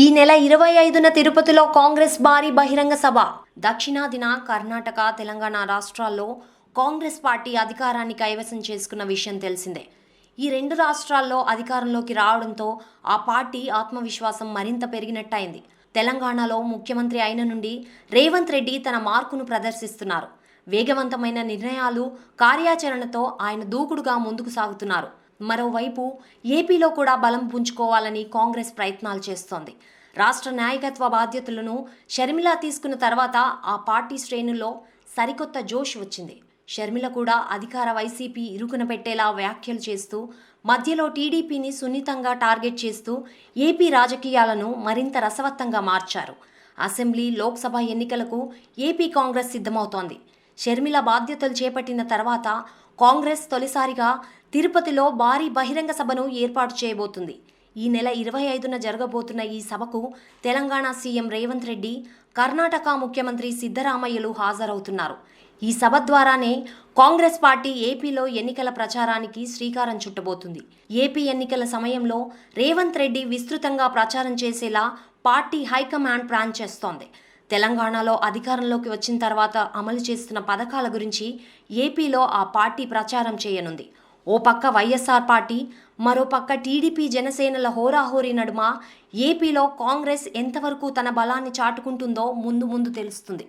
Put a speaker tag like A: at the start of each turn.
A: ఈ నెల ఇరవై ఐదున తిరుపతిలో కాంగ్రెస్ భారీ బహిరంగ సభ. దక్షిణాదిన కర్ణాటక తెలంగాణ రాష్ట్రాల్లో కాంగ్రెస్ పార్టీ అధికారాన్ని కైవసం చేసుకున్న విషయం తెలిసిందే. ఈ రెండు రాష్ట్రాల్లో అధికారంలోకి రావడంతో ఆ పార్టీ ఆత్మవిశ్వాసం మరింత పెరిగినట్టయింది. తెలంగాణలో ముఖ్యమంత్రి అయిన నుండి రేవంత్ రెడ్డి తన మార్కును ప్రదర్శిస్తున్నారు. వేగవంతమైన నిర్ణయాలు కార్యాచరణతో ఆయన దూకుడుగా ముందుకు సాగుతున్నారు. మరోవైపు ఏపీలో కూడా బలం పుంజుకోవాలని కాంగ్రెస్ ప్రయత్నాలు చేస్తోంది. రాష్ట్ర నాయకత్వ బాధ్యతలను షర్మిల తీసుకున్న తర్వాత ఆ పార్టీ శ్రేణుల్లో సరికొత్త జోష్ వచ్చింది. షర్మిల కూడా అధికార వైసీపీ ఇరుకున పెట్టేలా వ్యాఖ్యలు చేస్తూ మధ్యలో టీడీపీని సున్నితంగా టార్గెట్ చేస్తూ ఏపీ రాజకీయాలను మరింత రసవత్తంగా మార్చారు. అసెంబ్లీ లోక్సభ ఎన్నికలకు ఏపీ కాంగ్రెస్ సిద్ధమవుతోంది. షర్మిల బాధ్యతలు చేపట్టిన తర్వాత కాంగ్రెస్ తొలిసారిగా తిరుపతిలో భారీ బహిరంగ సభను ఏర్పాటు చేయబోతుంది. ఈ నెల ఇరవై ఐదున జరగబోతున్న ఈ సభకు తెలంగాణ సీఎం రేవంత్ రెడ్డి కర్ణాటక ముఖ్యమంత్రి సిద్ధరామయ్యలు హాజరవుతున్నారు. ఈ సభ ద్వారానే కాంగ్రెస్ పార్టీ ఏపీలో ఎన్నికల ప్రచారానికి శ్రీకారం చుట్టబోతుంది. ఏపీ ఎన్నికల సమయంలో రేవంత్ రెడ్డి విస్తృతంగా ప్రచారం చేసేలా పార్టీ హైకమాండ్ ప్లాన్ చేస్తోంది. తెలంగాణలో అధికారంలోకి వచ్చిన తర్వాత అమలు చేస్తున్న పథకాల గురించి ఏపీలో ఆ పార్టీ ప్రచారం చేయనుంది. ఓ పక్క వైఎస్ఆర్ పార్టీ మరో పక్క టీడీపీ జనసేనల హోరాహోరీ నడుమ ఏపీలో కాంగ్రెస్ ఎంతవరకు తన బలాన్ని చాటుకుంటుందో ముందు ముందు తెలుస్తుంది.